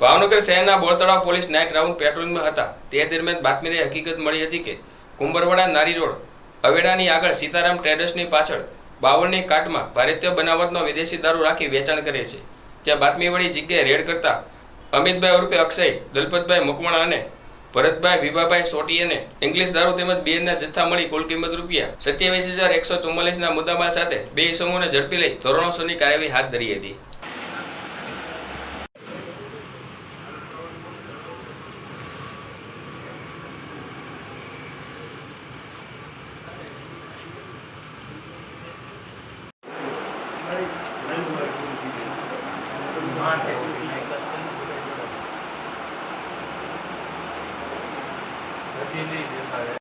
ભાવનગર શહેરના Bortalav police night round પેટ્રોલિંગમાં હતા. તે દરમિયાન બાતમીને હકીકત મળી હતી કે કુંભરવાડા નારી રોડ અવેડાની આગળ સીતારામ ટ્રેડર્સની પાછળ બાવળની કાટમાં ભારતીય બનાવટનો વિદેશી દારૂ રાખી વેચાણ કરે છે. ત્યાં બાતમીવાળી જગ્યાએ રેડ કરતા અમિતભાઈ ઉર્ફે અક્ષય, દલપતભાઈ મકવાણા અને ભરતભાઈ વિભાભાઈ સોટીએને ઇંગ્લિશ દારૂ તેમજ બિયરના જથ્થા મળી કુલ કિંમત રૂપિયા સત્યાવીસ હજાર એકસો ચુમ્માલીસના મુદ્દામાલ સાથે બે ઇસમોને ઝડપી લઈ ધોરણોસરની કાર્યવાહી હાથ ધરી હતી. નથી નહીં દેખાડે